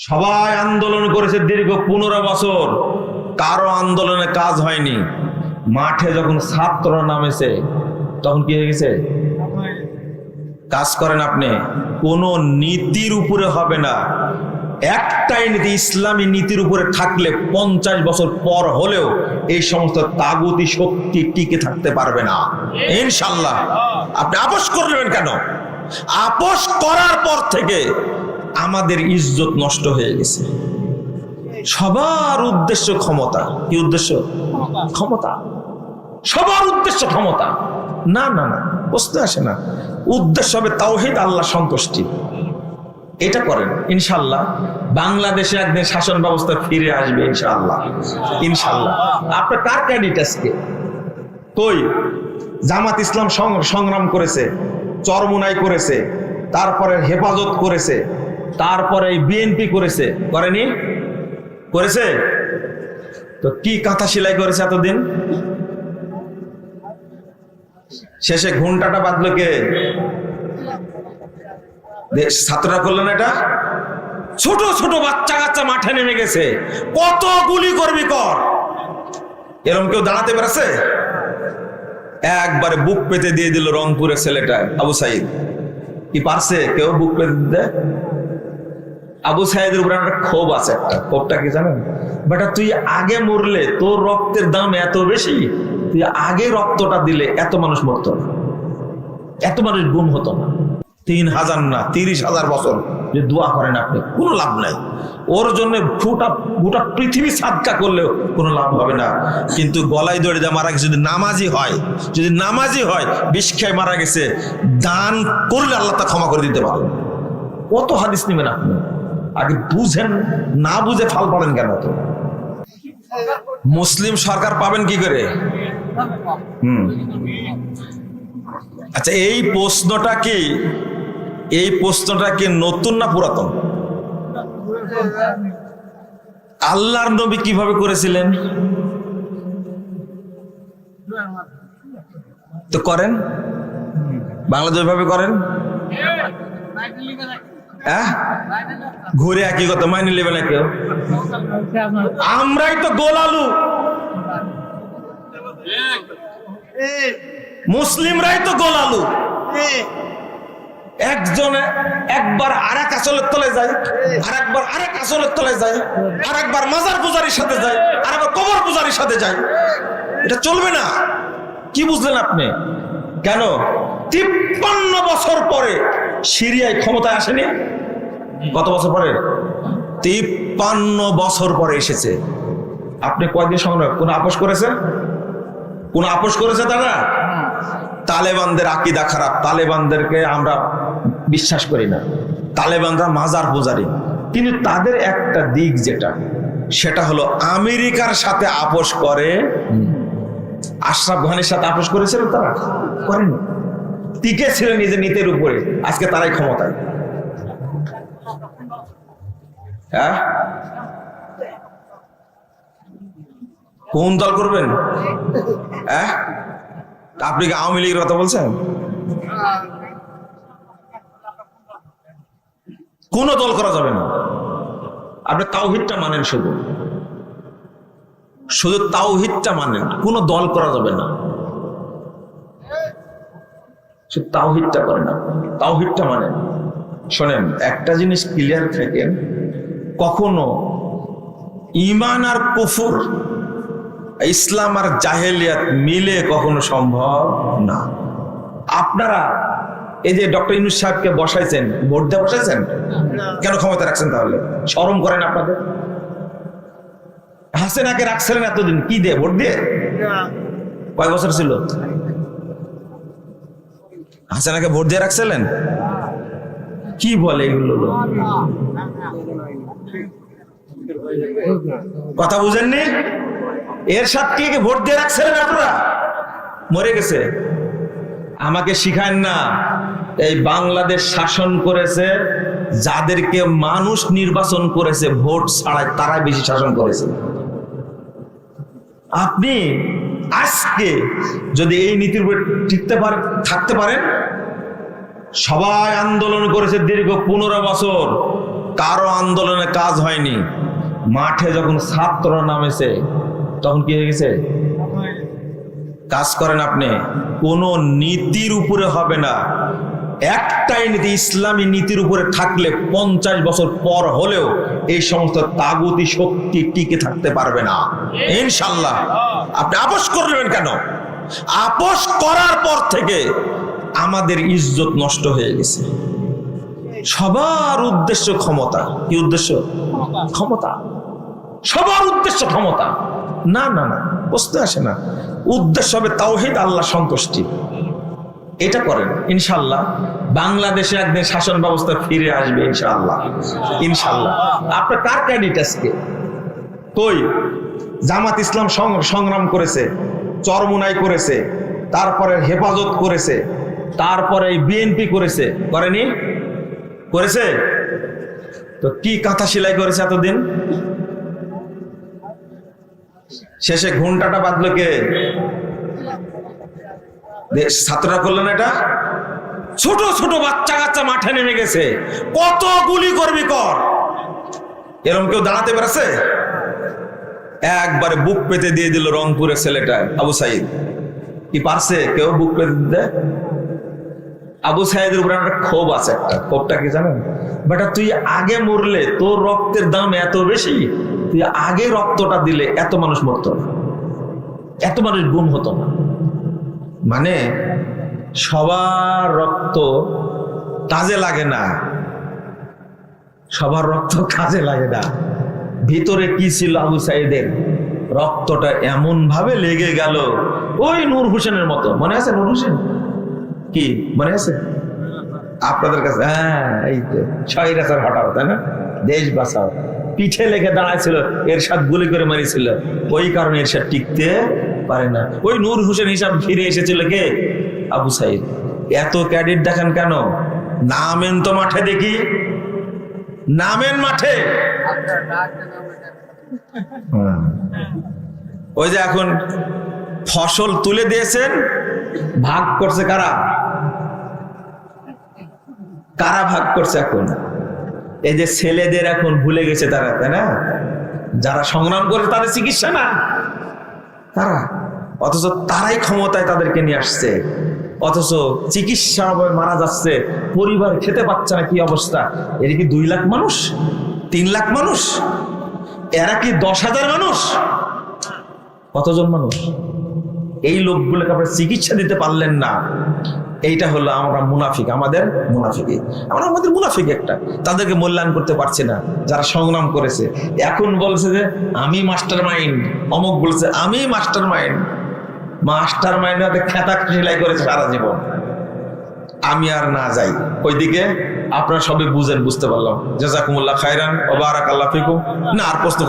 সবাই আন্দোলন করেছে দীর্ঘ পনেরো বছর। কারও আন্দোলনে কাজ হয়নি। মাঠে যখন ছাত্র নামেছে, তখন কি হয়ে গেছে? কাজ করেন আপনি। কোন নীতির উপরে হবে না। একটাই নীতি, ইসলামী নীতির উপরে থাকলে পঞ্চাশ বছর পর হলেও এই সমস্ত তাগুতি শক্তি টিকে থাকতে পারবে না। ইনশাল্লাহ আপনি আপোষ করলেন কেন? আপোষ করার পর থেকে আমাদের ইজ্জত নষ্ট হয়ে গেছে। সবার উদ্দেশ্য ক্ষমতা। কি উদ্দেশ্য? ক্ষমতা। সবার উদ্দেশ্য ক্ষমতা। না না না বুঝতে আসে না। উদ্দেশ্য হবে তাওহিদ আল্লাহ সন্তুষ্টি। এটা করেন ইনশাল্লাহ বাংলাদেশে একদিন শাসন ব্যবস্থা ফিরে আসবে ইনশাল্লাহ ইনশাল্লাহ আপনার কার ক্যাডিট আজকে? কই? জামাত ইসলাম সংগ্রাম করেছে চরমুনাই করেছে তারপরে হেফাজত করেছে। তারপরে বিএনপি করেছে। করেনি? করেছে? তো কি কাঁথা সেলাই করেছে এতদিন? শেষে ঘন্টাটা বাঁধলো কে? ছাত্ররা করল না এটা? ছোট ছোট বাচ্চা কাচ্চা মাঠে নেমে গেছে। কত গুলি করবি কর। এরকম কেউ দাঁড়াতে পেরেছে? একবারে বুক পেতে দিয়ে দিল রংপুরের ছেলেটা, আবু সাইদ। কি পারছে? কেউ বুক পেতে দিতে আবু সাহেদের উপরে একটা ক্ষোভ আছে একটা। ক্ষোভটা কি জানেন? বেটা, তুই আগে মরলে তোর রক্তের দাম এত বেশি, তুই আগে রক্তটা দিলে এত মানুষ মরত না। এত মানুষ গুম হতো না। তিন হাজার না, তিরিশ হাজার বছর যে দোয়া করেন আপনি, কোনো লাভ নাই। ওর জন্য ফুটা গোটা পৃথিবী সাদকা করলেও কোনো লাভ হবে না। কিন্তু গলায় দড়ি দিয়ে মারা গেছে, যদি নামাজি হয়, যদি নামাজি হয়, বিষ খেয়ে মারা গেছে, দান করলে আল্লাহ তা ক্ষমা করে দিতে পারেন কত হাদিস নেবেন আপনি? আগে বুঝেন, না বুঝে ফাল পাবেন কেন তো? মুসলিম সরকার পাবেন কি করে? হুম। আচ্ছা এই প্রশ্নটা কি, এই প্রশ্নটা কি নতুন না পুরাতন? আল্লাহর নবী কীভাবে করেছিলেন? তো করেন। বাংলাদেশ ভাবে করেন? ঘুরে একই কথা, মাইনে নেবে না কেউ আমরাই তো গোল আলু মুসলিমরাই তো গোল আলু একজনে একবার আর এক আসলের তলে যায় আর একবার আর এক আসলের তলে যায় আর একবার মাজার পূজারির সাথে যায় আর একবার কবর পূজারির সাথে যায়। এটা চলবে না। কি বুঝলেন আপনি? কেন? তিপ্পান্ন বছর পরে সিরিয়ায় ক্ষমতায় আসেনি? কত বছর পরে? তিপ্পান্ন বছর পরে এসেছে। আপনি কয়দিন সংগ্রাম কোন আপোষ করেছে? কোন আপোষ করেছে তারা? তালেবানদের আকিদা খারাপ। তালেবানদেরকে আমরা বিশ্বাস করি না। তালেবানরা মাজার পূজারি। কিন্তু তাদের একটা দিক যেটা, সেটা হলো আমেরিকার সাথে আপোষ করে। আশরাফ ঘানির সাথে আপোষ করেছিল তারা? করেনি। টিকে ছিল নিজের নীতির উপরে। আজকে তারাই ক্ষমতায়। হ্যাঁ? কোন দল করবেন? হ্যাঁ? আপনি কি আওয়ামী লীগের কথা বলছেন? কোন দল করা যাবে না? আপনি তাওহিদটা মানেন শুধু। শুধু তাওহিদটা মানেন, কোন দল করা যাবে না। শুধু তাওহিদটা করেন আপনি তাওহিদটা মানে শোনেন একটা জিনিস ক্লিয়ার থাকেন কখনো ইমান আর কুফুর ইসলাম আর জাহেলিয়াত মিলে কখনো সম্ভব না। আপনারা এই যে ডক্টর ইনুস সাহেবকে বসাইছেন ভোট দিয়ে বসাইছেন? কেন ক্ষমতা রাখছেন তাহলে? শরম করেন আপনাদের? হাসেনাকে রাখছিলেন এতদিন কি দিয়ে? ভোট দিয়ে? কয় বছর ছিল? হাসেনাকে ভোট দিয়ে রাখছিলেন? কি বলে এগুলো কথা বুঝেননি? এর সাথে কি ভোট দিয়ে রাখছিলেন আপনারা? মরে গেছে। আমাকে শিখায় না, এই বাংলাদেশ শাসন করেছে, যাদেরকে মানুষ নির্বাচন করেছে, ভোট ছাড়াই তারাই বেশি শাসন করেছে। আপনি আজকে যদি এই নীতির উপরে টিকতে পারে, থাকতে পারেন সবাই আন্দোলন করেছে দীর্ঘ পনেরো বছর। কারও আন্দোলনে কাজ হয়নি। মাঠে যখন ছাত্র নামেছে, তখন কি হয়ে গেছে? কাজ করেন আপনি। কোন নীতির উপরে হবে না। একটাই নীতি ইসলামী নীতির উপরে থাকলে পঞ্চাশ বছর পর হলেও এই সমস্ত তাগুতি শক্তি টিকে থাকতে পারবে না। ইনশাল্লাহ আপনি আপোষ করলেন কেন? আপোষ করার পর থেকে আমাদের ইজ্জত নষ্ট হয়ে গেছে। সবার উদ্দেশ্য ক্ষমতা। কি উদ্দেশ্য? ক্ষমতা। সবার উদ্দেশ্য ক্ষমতা। না না না বুঝতে আসে না। উদ্দেশ্য হবে তাওহিদ আল্লাহ সন্তুষ্টি। এটা করেন, ইনশাল্লাহ। বাংলাদেশে একদিন শাসন ব্যবস্থা ফিরে আসবে, ইনশাল্লাহ। ইনশাল্লাহ। আপনার কার ক্যাডিট আজকে? কই? জামাত ইসলাম সংগ্রাম করেছে, চরমুনাই করেছে, তারপরে হেফাজত করেছে, তারপরে বিএনপি করেছে। করেনি? করেছে? তো কি কাঁথা সেলাই করেছে এতদিন? শেষে ঘন্টাটা বাদলো কে? দে- ছাত্ররা করলেন এটা? ছোট ছোট বাচ্চা কাচ্চা মাঠে নেমে গেছে। কত গুলি করবি কর। এরকম কেউ দাঁড়াতে পেরেছে? একবারে বুক পেতে দিয়ে দিল রংপুরের ছেলেটা, আবু সাইদ। কি পারছে? কেউ বুক পেতে দিতে? আবু সাইদের উপরে একটা ক্ষোভ আছে একটা। ক্ষোভটা কি জানেন? বেটা, তুই আগে মরলে তোর রক্তের দাম এত বেশি, তুই আগে রক্তটা দিলে এত মানুষ মরতো না। এত মানুষ গুম হতো না। মানে সবার রক্ত কাজে লাগে না। সবার রক্ত কাজে লাগে না। ভিতরে কি ছিল আবু সাইদের? রক্তটা এমন ভাবে লেগে গেল। ওই নূর হোসেনের মতো। মনে আছে নূর হোসেন? কি? মনে আছে? আপনাদের কাছে? হ্যাঁ এই তো ছয় ছয়রাচার হঠাৎ, তাই না? দেশ বাঁচাও। পিঠে লেগে দাঁড়াইছিল এরশাদ গুলি করে মারিছিল। ওই কারণে এর এরশাদ টিকতে পারে না। ওই নূর হোসেন হিসাব ফিরে এসেছিল কে? আবু সাইদ। এত ক্যাডেট দেখান কেন? নামেন তো মাঠে দেখি। নামেন মাঠে। ওই যে এখন ফসল তুলে দিয়েছেন, ভাগ করছে কারা? কারা ভাগ করছে এখন? এই যে ছেলেদের এখন ভুলে গেছে তারা, তাই না? যারা সংগ্রাম করে তাদের চিকিৎসা না। তারা? অথচ তারাই ক্ষমতায় তাদেরকে নিয়ে আসছে। অথচ চিকিৎসা অভাবে মারা যাচ্ছে, পরিবার খেতে পাচ্ছে না, কি অবস্থা? এর কি দুই লাখ মানুষ? তিন লাখ মানুষ? এরা কি দশ হাজার মানুষ? কতজন মানুষ? এই লোকগুলোকে আপনার চিকিৎসা দিতে পারলেন না। এইটা হলো আমরা মুনাফিক, আমাদের মুনাফিকি। আমরা আমাদের মুনাফিক একটা। তাদেরকে মূল্যায়ন করতে পারছি না, যারা সংগ্রাম করেছে। এখন বলছে যে, আমি মাস্টার মাইন্ড অমুক বলছে, আমি মাস্টার মাইন্ড মাস্টার মাইন্ড খেতা সেলাই করেছে সারা জীবন। আমি আর না যাই। ওইদিকে আপনারা সবাই বুঝেন, বুঝতে পারলাম। জাজাকুমুল্লাহ খাইরান ও বারাক আল্লাহ ফিকুম। না, আর প্রশ্ন